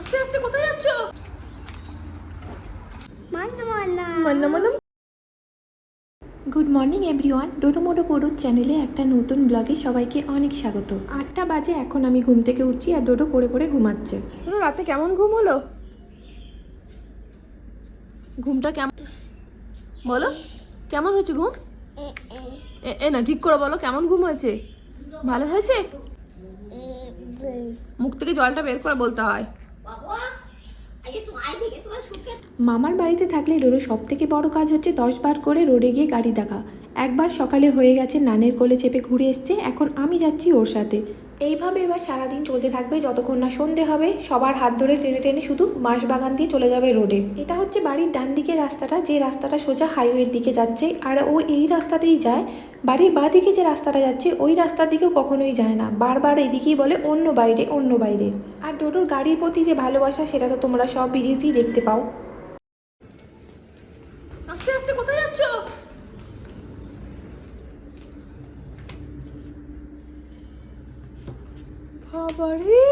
আস্তে আস্তে কোথায় যাচ্ছ? গুড মর্নিং এভরিওয়ান ডোটো মোটো পড়ুর চ্যানেলে একটা নতুন ব্লগে সবাইকে অনেক স্বাগত। আটটা বাজে এখন আমি ঘুম থেকে উঠছি আর ডোটো পড়ে পড়ে ঘুমাচ্ছে। রাতে কেমন ঘুম হলো? ঘুমটা কেমন বলো কেমন হয়েছে ঘুম? এ- এ না ঠিক করে বলো কেমন ঘুম হয়েছে? ভালো হয়েছে? মুখ থেকে জলটা বের করে বলতে হয়। মামার বাড়িতে থাকলে রোরো সব থেকে বড় কাজ হচ্ছে দশ বার করে রোডে গিয়ে গাড়ি দেখা। একবার সকালে হয়ে গেছে, নানের কোলে চেপে ঘুরে এসছে, এখন আমি যাচ্ছি ওর সাথে। এইভাবে এবার সারাদিন চলতে থাকবে, যতক্ষণ না সন্ধে হবে, সবার হাত ধরে টেনে টেনে শুধু বাঁশবাগান দিয়ে চলে যাবে রোডে। এটা হচ্ছে বাড়ির ডান দিকের রাস্তাটা, যে রাস্তাটা সোজা হাইওয়ের দিকে যাচ্ছে, আর ও এই রাস্তাতেই যায়। বাড়ির বাঁ দিকে যে রাস্তাটা যাচ্ছে, ওই রাস্তার দিকেও কখনোই যায় না। বারবার এদিকেই বলে, অন্য বাইরে অন্য বাইরে। আর ডোডোর গাড়ির প্রতি যে ভালোবাসা, সেটা তো তোমরা সব ভিডিওতেই দেখতে পাও। আস্তে আস্তে কোথায় যাচ্ছ? বাবারে।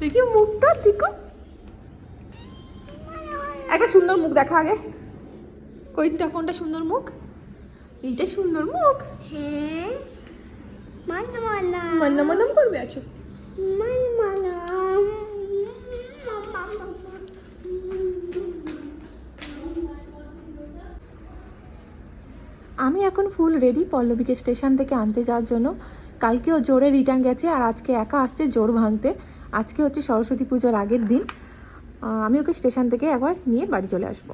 দেখি মুখটা দেখো। একটা সুন্দর মুখ দেখা আগে। কোনটা কোনটা সুন্দর মুখ? এইটা সুন্দর মুখ। হ্যাঁ। মান্না মান্না। মান্না মান্নাম করবে আছো? আমি এখন ফুল রেডি পল্লবীকে স্টেশন থেকে আনতে যাওয়ার জন্য। কালকেও জোরে রিটার্ন গেছে আর আজকে একা আসছে জোর ভাঙতে। আজকে হচ্ছে সরস্বতী পুজোর আগের দিন। আমি ওকে স্টেশন থেকে একবার নিয়ে বাড়ি চলে আসব।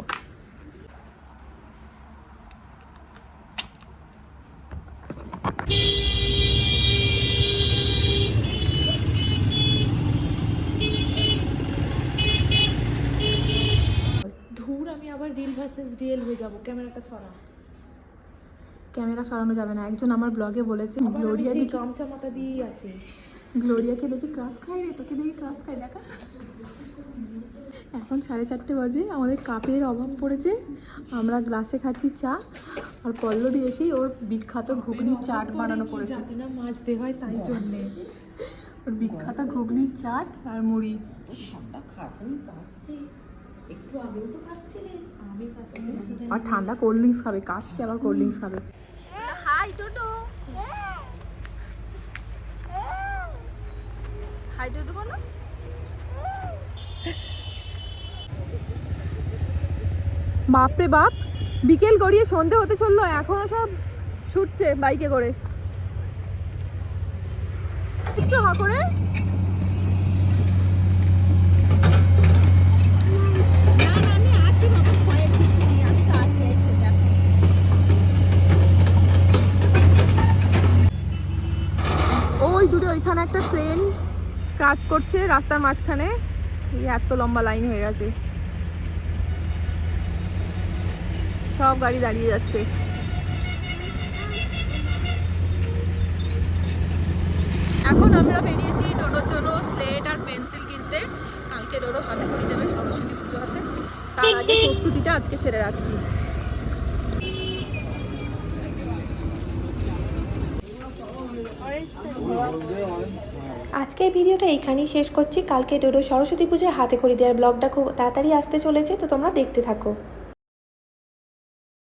ধুর, আমি আবার রিল ভার্সেস রিয়েল হয়ে যাব। ক্যামেরাটা সরা ক্যামেরা সরানো যাবে না। একজন আমার ব্লগে বলেছে গ্লোরিয়া দি গামছা মাথা দিয়েই আছে। গ্লোরিয়াকে দেখি ক্রাশ খাই রে তোকে দেখি ক্রাস খাই দেখা। এখন সাড়ে চারটে বাজে আমাদের কাপের অভাব পড়েছে। আমরা গ্লাসে খাচ্ছি চা আর পল্লবী এসেই ওর বিখ্যাত ঘুগনির চাট বানানো পড়েছে না মাছ দে হয় তাই জন্যে। ওর বিখ্যাত ঘুগনির চাট আর মুড়ি। আর ঠান্ডা কোল্ড ড্রিঙ্কস খাবে কাশছে আবার কোল্ড ড্রিঙ্কস খাবে। হাই টোটো হাই টোটো বলো। বাপরে বাপ বিকেল গড়িয়ে সন্ধে হতে চলল এখনও সব ছুটছে বাইকে করে। দেখছ হা করে? ওইখানে একটা ট্রেন কাজ করছে রাস্তার মাঝখানে। এত লম্বা লাইন হয়ে গেছে। সব গাড়ি দাঁড়িয়ে যাচ্ছে। এখন আমরা বেরিয়েছি ডোডোর জন্য স্লেট আর পেন্সিল কিনতে। কালকে ডোডো হাতে খড়ি দেবে, সরস্বতী পুজো আছে। তার আগে প্রস্তুতিটা আজকে সেরে রাখছি। আজকের ভিডিওটা এইখানেই শেষ করছি। কালকে ডোডো সরস্বতী পুজোয় হাতে খড়ি দেওয়ার ব্লগটা খুব তাড়াতাড়ি আসতে চলেছে, তো তোমরা দেখতে থাকো।